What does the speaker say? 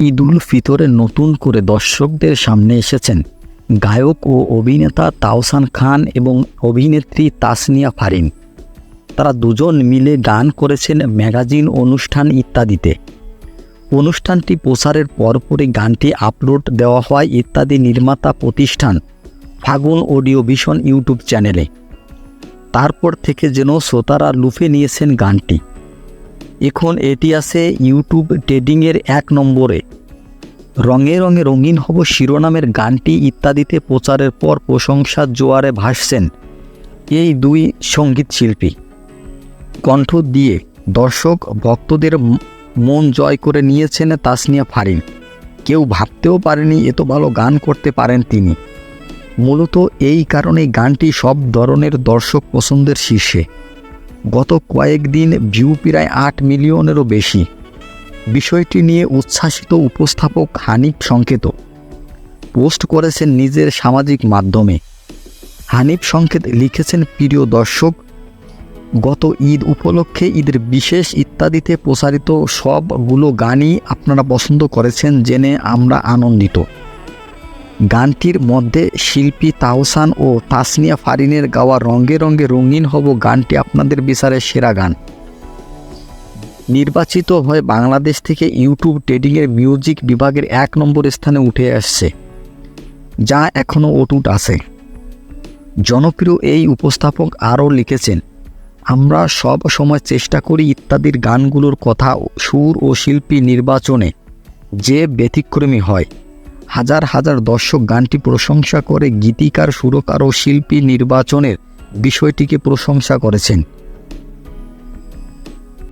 ঈদ উল ফিতরে নতুন করে দর্শকদের সামনে এসেছেন গায়ক ও অভিনেতা তাওসান খান এবং অভিনেত্রী তাসনিয়া ফারিন। তারা দুজন মিলে গান করেছেন ম্যাগাজিন অনুষ্ঠান ইত্যাদিতে। অনুষ্ঠানটি প্রচারের পরপরই গানটি আপলোড দেওয়া হয় ইত্যাদি নির্মাতা প্রতিষ্ঠান ফাগুন অডিও ভিশন ইউটিউব চ্যানেলে। তারপর থেকে যেন শ্রোতারা লুফে নিয়েছেন গানটি। এখন এটি আছে ইউটিউব ট্রেডিংয়ের এক নম্বরে। রঙে রঙে রঙিন হব শিরোনামের গানটি ইত্যাদিতে প্রচারের পর প্রশংসার জোয়ারে ভাসছেন এই দুই সংগীত শিল্পী। কণ্ঠ দিয়ে দর্শক ভক্তদের মন জয় করে নিয়েছেন তাসনিয়া ফারিন। কেউ ভাবতেও পারেনি এত ভালো গান করতে পারেন তিনি। মূলত এই কারণে গানটি সব ধরনের দর্শক পছন্দের শীর্ষে। গত কয়েকদিন ভিউ প্রায় আট মিলিয়নেরও বেশি। বিষয়টি নিয়ে উচ্ছ্বাসিত উপস্থাপক হানিফ সংকেত। পোস্ট করেছেন নিজের সামাজিক মাধ্যমে। হানিফ সংকেত লিখেছেন, প্রিয় দর্শক, গত ঈদ উপলক্ষে ঈদের বিশেষ ইত্যাদিতে প্রচারিত সবগুলো গানই আপনারা পছন্দ করেছেন জেনে আমরা আনন্দিত। গানটির মধ্যে শিল্পী তাহসান ও তাসনিয়া ফারিনের গাওয়া রঙ্গে রঙ্গে রঙিন হব গানটি আপনাদের বিচারে সেরা গান। নির্বাচিত হয়ে বাংলাদেশ থেকে ইউটিউব ট্রেডিংয়ের মিউজিক বিভাগের এক নম্বর স্থানে উঠে আসছে, যা এখনও অটুট আছে। জনপ্রিয় এই উপস্থাপক আরও লিখেছেন, আমরা সব সময় চেষ্টা করি ইত্যাদির গানগুলোর কথা সুর ও শিল্পী নির্বাচনে যে ব্যতিক্রমী হয়। হাজার হাজার দর্শক গানটি প্রশংসা করে গীতিকার সুরকার ও শিল্পী নির্বাচনের বিষয়টিকে প্রশংসা করেছেন।